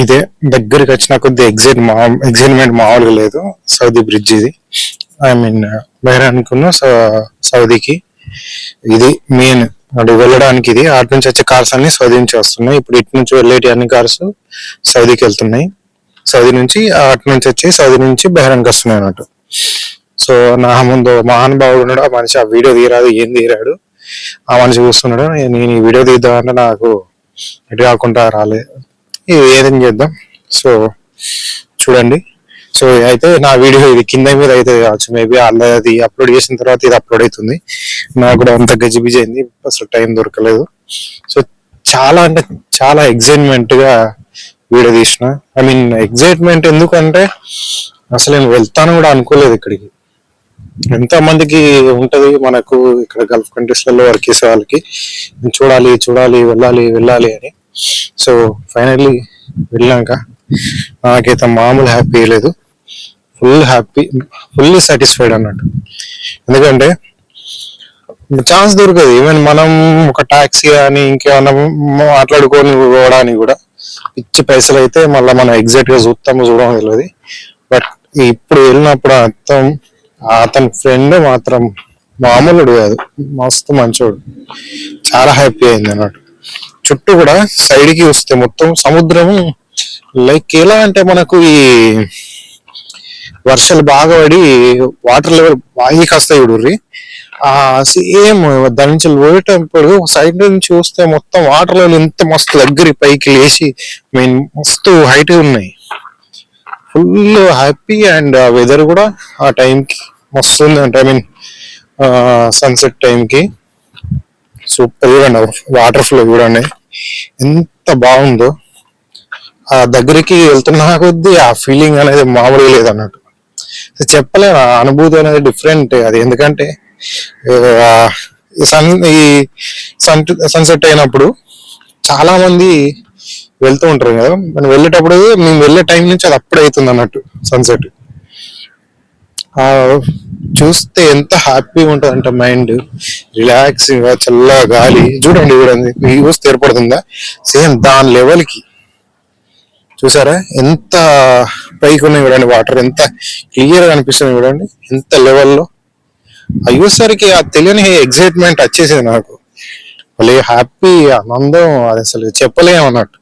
ఇదే దగ్గరికి వచ్చిన కొద్ది ఎగ్జైట్ మా ఎగ్జైట్మెంట్ మామూలుగా లేదు సౌదీ బ్రిడ్జ్ ఇది. ఐ మీన్ బైరాన్కున్న సౌదీకి ఇది మెయిన్ అటు వెళ్ళడానికి ఇది. అటు నుంచి వచ్చే కార్స్ అన్ని సౌదీ నుంచి వస్తున్నాయి. ఇప్పుడు ఇటు నుంచి వెళ్ళేటి అన్ని కార్స్ సౌదీకి వెళ్తున్నాయి. సౌదీ నుంచి అటు నుంచి వచ్చి సౌదీ నుంచి బెహరాన్కి వస్తున్నాయి అన్నట్టు. సో నా ముందు మహానుభావుడు ఉన్నాడు. ఆ మనిషి ఆ వీడియో తీరాదు ఏం తీరాడు ఆ మనిషి చూస్తున్నాడు. నేను ఈ వీడియో తీద్దామంటే నాకు ఎటు కాకుండా రాలే. ఏదైనా చేద్దాం. సో చూడండి. సో అయితే నా వీడియో ఇది కింద మీద అయితే కావచ్చు. మేబీ అది అప్లోడ్ చేసిన తర్వాత ఇది అప్లోడ్ అవుతుంది. నాకు కూడా అంత గజిబిజి అయింది. అసలు టైం దొరకలేదు. సో చాలా అంటే చాలా ఎగ్జైట్మెంట్గా వీడియో తీసిన. ఐ మీన్ ఎగ్జైట్మెంట్ ఎందుకంటే అసలు నేను వెళ్తాను కూడా అనుకోలేదు ఇక్కడికి. ఎంత మందికి ఉంటది మనకు ఇక్కడ గల్ఫ్ కంట్రీస్లలో వర్క్ చేసే వాళ్ళకి చూడాలి చూడాలి వెళ్ళాలి వెళ్ళాలి అని. సో ఫైనల్లీ వెళ్ళాక నాకైతే మామూలు హ్యాపీ లేదు. ఫుల్ హ్యాపీ ఫుల్ సాటిస్ఫైడ్ అన్నట్టు. ఎందుకంటే ఛాన్స్ దొరకదు. ఈవెన్ మనం ఒక టాక్సీ అని ఇంకేమన్నా మాట్లాడుకొని పోవడానికి కూడా పిచ్చి పైసలు అయితే మళ్ళీ మనం ఎగ్జాక్ట్గా చూస్తాము చూడడం తెలియదు. బట్ ఇప్పుడు వెళ్ళినప్పుడు అర్థం అతని ఫ్రెండ్ మాత్రం మామూలుడు కాదు. మస్తు మంచోడు. చాలా హ్యాపీ అయింది అన్నట్టు. చుట్టూ కూడా సైడ్కి వస్తే మొత్తం సముద్రము లైక్ ఎలా అంటే మనకు ఈ వర్షాలు బాగా పడి వాటర్ లెవెల్ బాగా కాస్తాయి చూడుర్రి. ఆ సేమ్ దాని నుంచి పోయేటప్పుడు సైడ్ నుంచి చూస్తే మొత్తం వాటర్ లెవెల్ ఎంత మస్తు దగ్గర పైకి లేచి మీన్ మస్తు హైట్ ఉన్నాయి. ఫుల్ హ్యాపీ అండ్ వెదర్ కూడా ఆ టైంకి మస్తు ఉంది. అంటే ఐ మీన్ సన్సెట్ టైంకి సూపర్ చూడండి వాటర్ ఫ్లో చూడండి ఎంత బాగుందో. ఆ దగ్గరికి వెళ్తున్నా కొద్దీ ఆ ఫీలింగ్ అనేది మామూలుగా లేదు అన్నట్టు చెప్పలేను ఆ అనుభూతి అనేది డిఫరెంట్ అది. ఎందుకంటే సన్ ఈ సన్ సన్సెట్ అయినప్పుడు చాలా మంది వెళ్తూ ఉంటారు కదా. మనం వెళ్ళేటప్పుడు మేము వెళ్ళే టైం నుంచి అది అప్పుడే అవుతుంది అన్నట్టు సన్సెట్ చూస్తే ఎంత హ్యాపీగా ఉంటుంది అంటే మైండ్ రిలాక్సింగ్గా చల్లగా గాలి. చూడండి చూడండి చూస్తే ఏర్పడుతుందా? సేమ్ దాని లెవెల్కి. చూసారా? ఎంత పైకి ఉన్నాయి చూడండి వాటర్ ఎంత క్లియర్గా అనిపిస్తుంది చూడండి ఎంత లెవెల్లో అయ్యేసరికి ఆ తెలియని ఎగ్జైట్మెంట్ వచ్చేసింది నాకు. మళ్ళీ హ్యాపీ ఆనందం అది అసలు చెప్పలేము అన్నట్టు.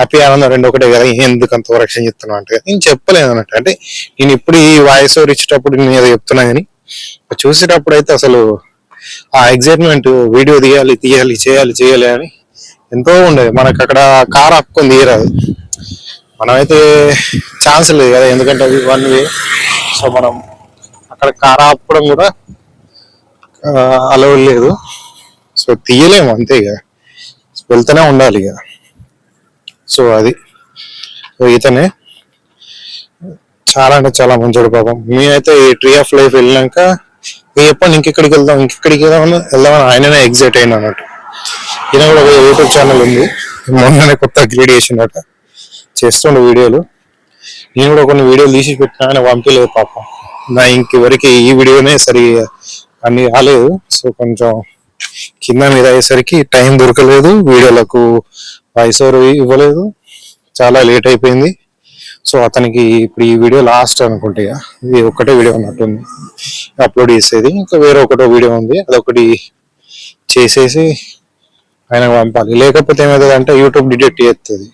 హ్యాపీ ఆనందం రెండు ఒకటే కదా ఎందుకు అంత రక్షణ చెప్తున్నావు అంటే నేను చెప్పలేను అన్నట్టు. అంటే నేను ఇప్పుడు ఈ వాయిస్ ఓవర్ ఇచ్చేటప్పుడు నేను ఏదో చెప్తున్నా కానీ చూసేటప్పుడు అయితే అసలు ఆ ఎగ్జైట్మెంట్ వీడియో తీయాలి తీయాలి చేయాలి చేయాలి అని ఎంతో ఉండేది. మనకు అక్కడ కార్ ఆపుకొని తీయరాదు. మనమైతే ఛాన్స్ లేదు కదా ఎందుకంటే అది వన్ వే సో మనం అక్కడ కార్ ఆపడం కూడా అలవ్ లేదు. సో తీయలేము అంతే ఇక. వెళ్తూనే ఉండాలి ఇక. సో అది. ఇతనే చాలా అంటే చాలా మంచోడు పాపం. మేమైతే ఈ ట్రీ ఆఫ్ లైఫ్ వెళ్ళినాక ఇక చెప్పండి ఇంకెక్కడికి వెళ్దాం ఇంకెక్కడికి వెళ్దామని వెళ్దామని ఆయననే ఎగ్జైట్ అయిన అన్నట్టు. ఈయన కూడా ఒక యూట్యూబ్ ఛానల్ ఉంది. మొన్ననే కొత్త క్రియేట్ చేసిండట. చేస్తుండే వీడియోలు. నేను కూడా కొన్ని వీడియోలు తీసి పెట్టినా ఆయన పంపించలేదు పాపం. నా ఇంకెవరికి ఈ వీడియోనే సరిగా అన్ని రాలేదు. సో కొంచెం కింద మీద అయ్యేసరికి టైం దొరకలేదు వీడియోలకు. వాయిస్ ఓవర్ ఇవ్వలేదు. చాలా లేట్ అయిపోయింది. సో అతనికి ఇప్పుడు ఈ వీడియో లాస్ట్ అనుకుంటే ఇది ఒక్కటే వీడియో ఉన్నట్టుంది అప్లోడ్ చేసేది. ఇంకా వేరే ఒకటో వీడియో ఉంది. అదొకటి చేసేసి ఆయన పంపాలి. లేకపోతే ఏమవుతుందంటే యూట్యూబ్ డిటెక్ట్ చేస్తుంది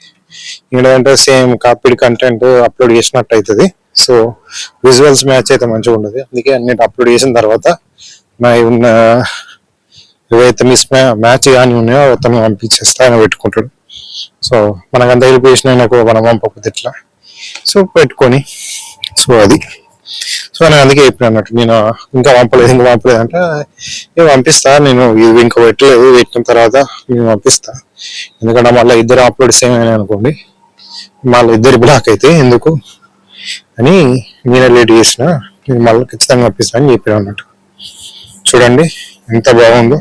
ఏంటంటే సేమ్ కాపీడ్ కంటెంట్ అప్లోడ్ చేసినట్టు అవుతుంది సో విజువల్స్ మ్యాచ్ అయితే మంచిగా ఉండదు. అందుకే అన్నిటి అప్లోడ్ చేసిన తర్వాత నా ఉన్న ఏవైతే మిస్ మ్యాచ్ కానీ ఉన్నాయో అతను పంపించేస్తా ఆయన పెట్టుకుంటాడు. సో మనకు అంత హెల్ప్ చేసిన ఆయనకు మనం పంపకపోతే ఇట్లా సో పెట్టుకొని సో అది. సో నేను అందుకే చెప్పిన అన్నట్టు నేను ఇంకా పంపలేదు ఇంకా పంపలేదు అంటే నేను పంపిస్తా నేను ఇది ఇంకా పెట్టలేదు పెట్టిన తర్వాత నేను పంపిస్తా ఎందుకంటే మళ్ళీ ఇద్దరు అప్లోడ్ ఏమైనా అనుకోండి మళ్ళీ ఇద్దరు బ్లాక్ అయితే ఎందుకు? అని నేనే లేట్ చేసిన నేను మళ్ళీ ఖచ్చితంగా పంపిస్తా అని చెప్పిన అన్నట్టు. చూడండి ఎంత బాగుందో.